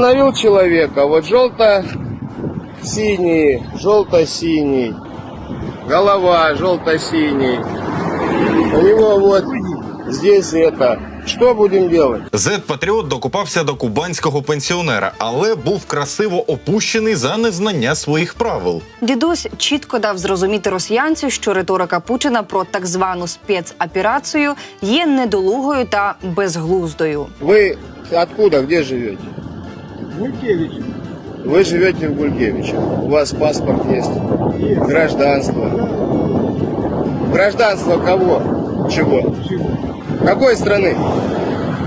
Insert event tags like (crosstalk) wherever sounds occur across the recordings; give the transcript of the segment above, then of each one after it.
Остановил человека, вот желто-синий, желто-синий, голова желто-синий. У него вот здесь это. Что будем делать? Зет-патріот докупався до кубанського пенсіонера, але був красиво опущений за незнання своїх правил. Дідусь чітко дав зрозуміти росіянцю, що риторика Путіна про так звану спецоперацію є недолугою та безглуздою. Вы откуда, где живете? Гулькевич. Вы живете в Гулькевиче. У вас паспорт есть. Гражданство. Гражданство кого? Чего? Чего? Какой страны?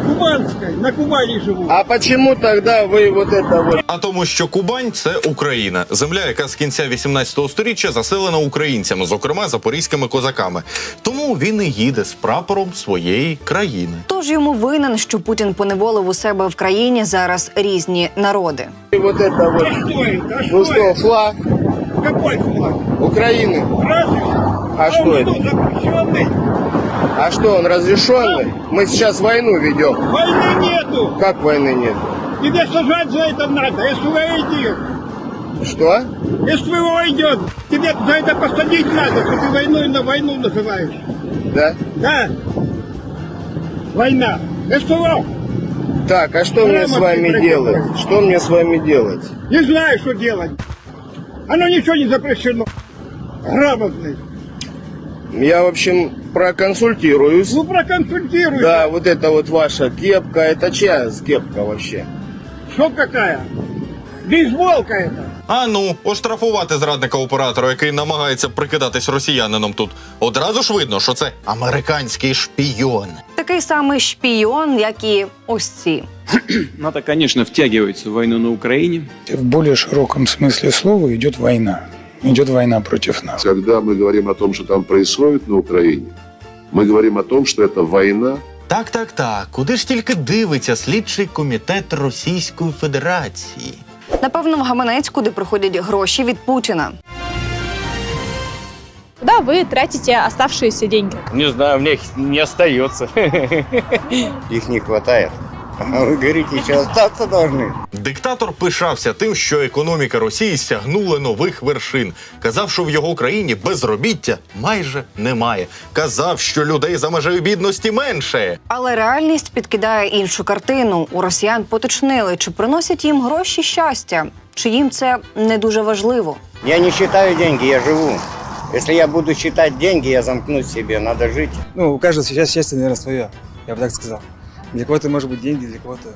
Кубанской. На Кубани живу. А почему тогда вы вот это вот А тому, що Кубань це Україна, земля, яка з кінця 18 століття заселена українцями, зокрема запорізькими козаками. Тому він і їде з прапором своєї країни. Тож йому винен, що Путін поневолив у себе в країні зараз різні народи. вот это вот? А что это? А Ну что что, это? флаг Какой флаг? Украины? Разве? А что это? А что, он разрешенный? Мы сейчас войну ведем. Войны нету. Как войны нет? Тебе сажать за это надо. СВО идет. Что? СВО идет. Тебе за это посадить надо, что ты войной на войну называешь. Да? Да. Война. СВО. Так, а что мне с вами делать? Что мне с вами делать? Не знаю, что делать. Оно ничего не запрещено. Грамотный. Я, в общем, проконсультируюсь. Ну, проконсультируй. Да, вот это вот ваша кепка, это чья кепка вообще? Что какая? Бейсболка это. А ну, оштрафувати зрадника оператора, який намагається прикидатись росіянином тут. Одразу ж видно, що це американський шпійон. Такий самий шпійон, як і ось ці. НАТО, конечно, втягивается в войну на Украине. В более широком смысле слова идет война. Идет война против нас. Когда мы говорим о том, что там происходит на Украине, мы говорим о том, что это война, Так, так, так. Куди ж тільки дивиться слідчий комітет Російської Федерації? Напевно, в гаманець, куди приходять гроші від Путіна. Куда вы тратите оставшиеся деньги? Не знаю, мне их не остается. Их не хватает. А вы говорите, еще остаться должны. Диктатор пишався тим, що економіка Росії сягнула нових вершин. Казав, що в його країні безробіття майже немає. Казав, що людей за межею бідності менше. Але реальність підкидає іншу картину. У росіян поточнили, чи приносять їм гроші щастя, чи їм це не дуже важливо. Я не считаю деньги, я живу. Если я буду считать деньги, я замкнусь себе, надо жить. Ну, у каждого сейчас счастье, наверное, свое, я бы так сказал. Для кого-то может быть деньги, для кого-то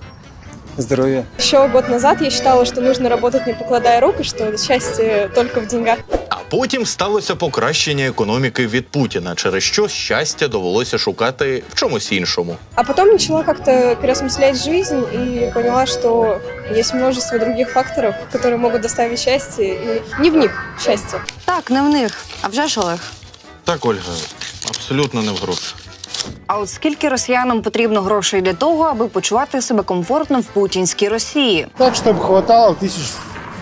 здоровье. Еще год назад я считала, что нужно работать не покладая рук, и что счастье только в деньгах. А потім сталося покращення економіки від Путіна, через що щастя довелося шукати в чомусь іншому. А потом начала как-то переосмыслять жизнь и поняла, что есть множество других факторов, которые могут доставить счастье, и не в них счастье. Так, не в них, а вже ж Олег. Так, Ольга, абсолютно не в грошах. А от скільки росіянам потрібно грошей для того, аби почувати себе комфортно в путінській Росії? Так, чтобы хватало тысяч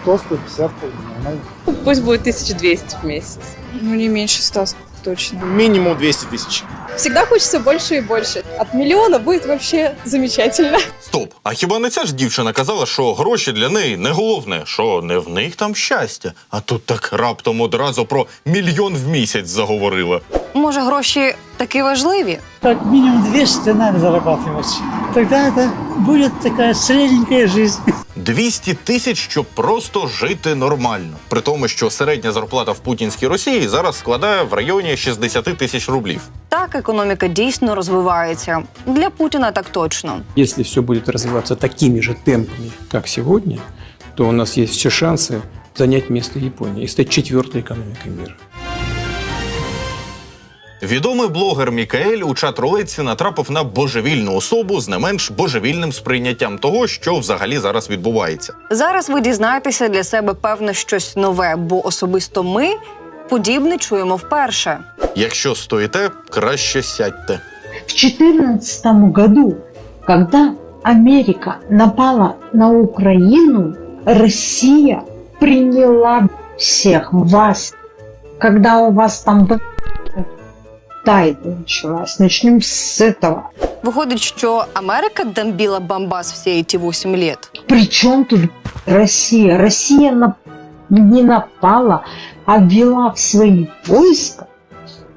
100-150 нормально. Пусть будет 1200 в месяц. Ну, не меньше ста точно. Минимум 200 тысяч. Всегда хочется больше и больше. От миллиона будет вообще замечательно. Стоп, а хіба не ця ж дівчина казала, що гроші для неї не головне, що не в них там щастя? А тут так раптом одразу про мільйон в місяць заговорила. Може, гроші таки важливі? Так, минимум 200 надо зарабатывать. Тогда это будет такая средненькая жизнь. 200 тисяч, щоб просто жити нормально. При тому, що середня зарплата в путінській Росії зараз складає в районі 60 тисяч рублів. Так, економіка дійсно розвивається. Для Путіна так точно. Если все будет развиваться такими же темпами, как сегодня, то у нас есть все шансы занять место Японии и стать четвертой экономикой мира. Відомий блогер Мікаель у чат-рулетці натрапив на божевільну особу з не менш божевільним сприйняттям того, що взагалі зараз відбувається. Зараз ви дізнаєтеся для себе певне щось нове, бо особисто ми подібне чуємо вперше. Якщо стоїте, краще сядьте. В 2014 году, когда Америка напала на Украину, Россия приняла всех вас. Когда у вас там тайна началась. Начнем с этого. Виходить, що Америка дамбіла Бамбас всі ці 8 лет. Причем тут Россия? Россия на- не напала, а ввела в свои войска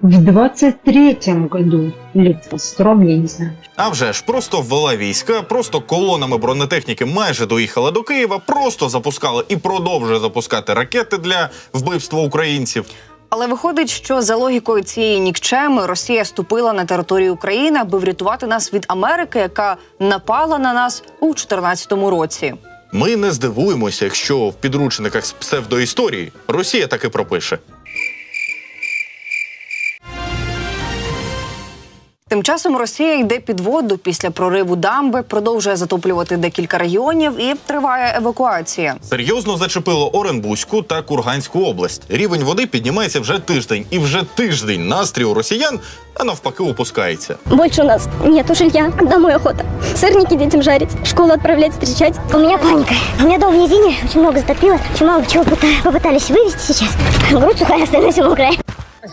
в 23-м году. 22 я не знаю. А вже ж просто ввела війська, просто колонами бронетехніки майже доїхала до Києва, просто запускала і продовжує запускати ракети для вбивства українців. Але виходить, що за логікою цієї нікчеми Росія ступила на територію України, аби врятувати нас від Америки, яка напала на нас у 2014 році. Ми не здивуємося, якщо в підручниках з псевдоісторії Росія таки пропише. Тим часом Росія йде під воду після прориву дамби, продовжує затоплювати декілька регіонів і триває евакуація. Серйозно зачепило Оренбузьку та Курганську область. Рівень води піднімається вже тиждень, і вже тиждень настрій у росіян, а навпаки, опускається. Больше у нас нету жилья. Домой охота. Сырники детям жарить. В школу отправлять встречать. У меня паника. У меня дом в низине, очень много затопило. Очень мало чего пыта- попытались вывести сейчас. Грудь сухая, остальное все мокрое.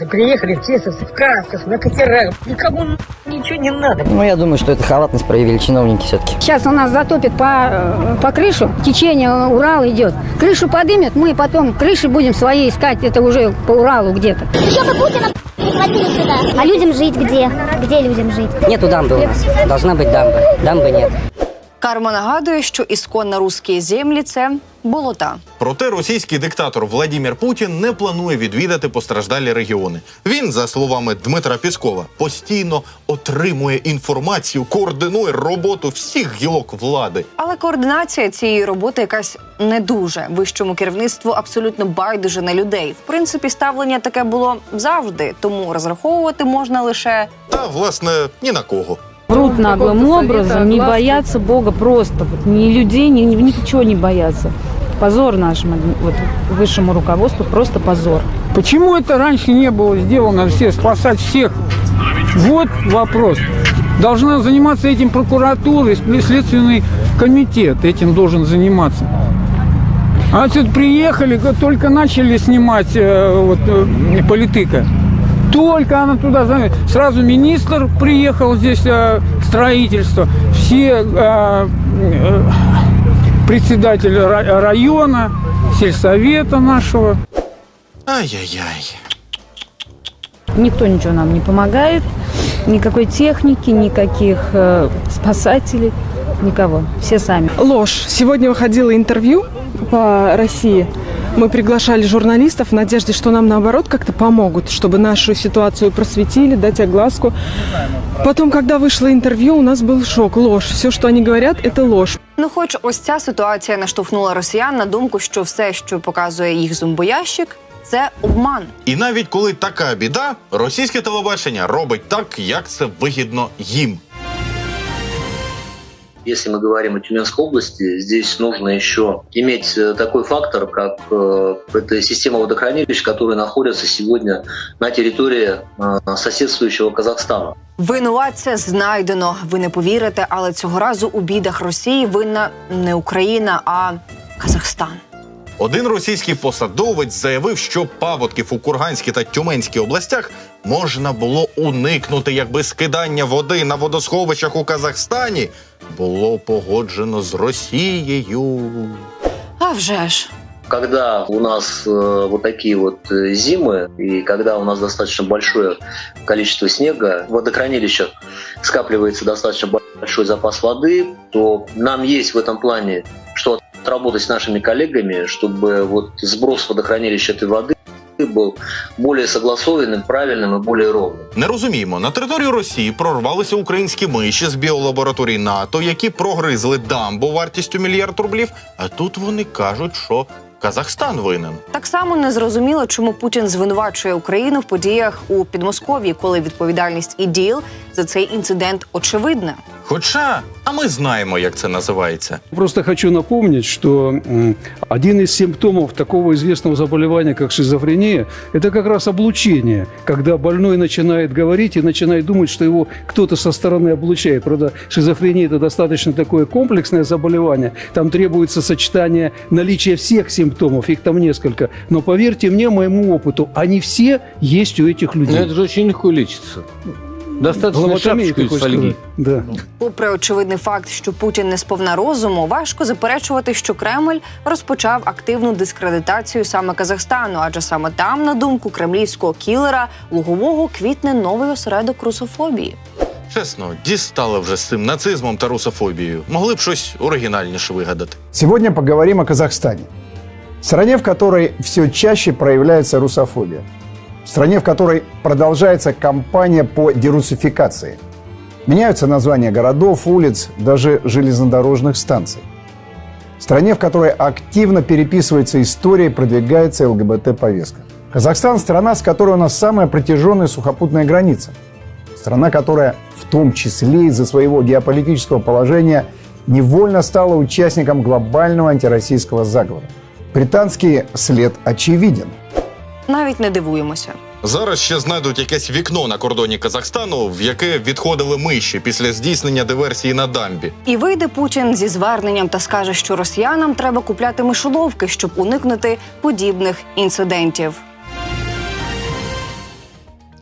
Приехали в Чесовцы, в красках, на катерах. Никому ничего не надо. Ну, я думаю, что это халатность проявили чиновники все-таки. Сейчас у нас затопит по, э, по крышу, течение Урала идет. Крышу подымет, мы потом крыши будем свои искать, это уже по Уралу где-то. Еще бы Путина прихватили сюда. А людям жить где? Где людям жить? Нету дамбы у нас. Должна быть дамба. Дамбы нет. Карма нагадує, що ісконно русські землі це болота. Проте російський диктатор Владімір Путін не планує відвідати постраждалі регіони. Він, за словами Дмитра Піскова, постійно отримує інформацію, координує роботу всіх гілок влади. Але координація цієї роботи якась не дуже. Вищому керівництву абсолютно байдуже на людей. В принципі, ставлення таке було завжди, тому розраховувати можна лише Та, власне, ні на кого. Врут наглым образом, не боятся Бога просто. Вот, ни людей, ни, ни- ничего не боятся. Позор нашему вот, высшему руководству, просто позор. Почему это раньше не было сделано все, спасать всех? Вот вопрос. Должна заниматься этим прокуратура следственный комитет этим должен заниматься. А отсюда приехали, как только начали снимать э, вот, э, политыка. Только она туда за- сразу министр приехал здесь э, строительство, все э, э, председатели ра- района, сельсовета нашего. Ай-яй-яй. Никто ничего нам не помогает, никакой техники, никаких э, спасателей, никого. Все сами. Ложь. Сегодня выходило интервью по России. Мы приглашали журналистов в надежде, что нам наоборот как-то помогут, чтобы нашу ситуацию просветили, дать огласку. Потом, когда вышло интервью, у нас был шок. Ложь. Все, что они говорят, это ложь. Ну, хоч ось ця ситуація наштовхнула росіян на думку, що все, що показує їх зомбоящик, це обман. І навіть коли така біда, російське телебачення робить так, як це вигідно їм. Если мы говорим о Тюменской области, здесь нужно еще иметь э, такой фактор, как э, это система водохранилищ, которые находятся сегодня на территории э, соседствующего Казахстана. Винуватця знайдено. Ви не повірите, але цього разу у бідах Росії винна не Україна, а Казахстан. Один російський посадовець заявив, що паводків у Курганській та Тюменській областях можна було уникнути, якби скидання води на водосховищах у Казахстані було погоджено з Росією. А вже ж. Когда у нас э, вот такие вот э, зимы, и когда у нас достаточно большое количество снега, в водохранилищах скапливается достаточно большой запас воды, то нам есть в этом плане что отработать с нашими коллегами, чтобы вот сброс водохранилища этой воды был более согласованным, правильным и более ровным. Не розуміємо, на територію Росії прорвалися українські миші з біолабораторій НАТО, які прогризли дамбу вартістю мільярд рублів. А тут вони кажуть, що Казахстан винен. Так само не зрозуміло, чому Путін звинувачує Україну в подіях у Підмосков'ї, коли відповідальність і діл за цей інцидент очевидна. Хоча А ми знаємо, як це називається. Просто хочу напомнить, что один из симптомов такого известного заболевания, как шизофрения, это как раз облучение, когда больной начинает говорить и начинает думать, что его кто-то со стороны облучает. Правда, шизофрения – это достаточно такое комплексное заболевание, там требуется сочетание наличия всех симптомов, их там несколько. Но поверьте мне, моему опыту, они все есть у этих людей. Но это же очень легко лечится. Достаточно шапочку из фольги. Да. Попри очевидний факт, що Путін не сповна розуму, важко заперечувати, що Кремль розпочав активну дискредитацію саме Казахстану, адже саме там, на думку кремлівського кілера Лугового, квітне новий осередок русофобії. Чесно, дістали вже з цим нацизмом та русофобією. Могли б щось оригінальніше вигадати. Сегодня поговорим о Казахстане. Стране, в которой все чаще проявляется русофобия. Стране, в которой продолжается кампания по дерусификации. Меняются названия городов, улиц, даже железнодорожных станций. Стране, в которой активно переписывается история и продвигается ЛГБТ-повестка. Казахстан – страна, с которой у нас самая протяженная сухопутная граница. Страна, которая в том числе из-за своего геополитического положения невольно стала участником глобального антироссийского заговора. Британский след очевиден. Навіть не дивуємося. Зараз ще знайдуть якесь вікно на кордоні Казахстану, в яке відходили миші після здійснення диверсії на дамбі. І вийде Путін зі зверненням та скаже, що росіянам треба купляти мишоловки, щоб уникнути подібних інцидентів.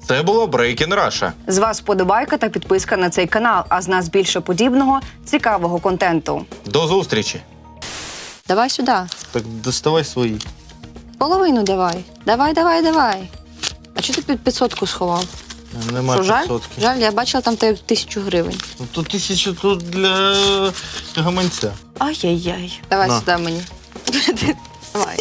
Це було Breaking Russia. З вас подобайка та підписка на цей канал. А з нас більше подібного цікавого контенту. До зустрічі. Давай сюди. Так доставай свої. Половину давай. Давай, давай, давай. А чого ти під 500 сховав? Нема Що, жаль? Жаль, я бачила там тебе тисячу гривень. Ну, Тут тисяча тут для гаманця. Ай-яй-яй. Давай На. сюди мені. (laughs) Давай.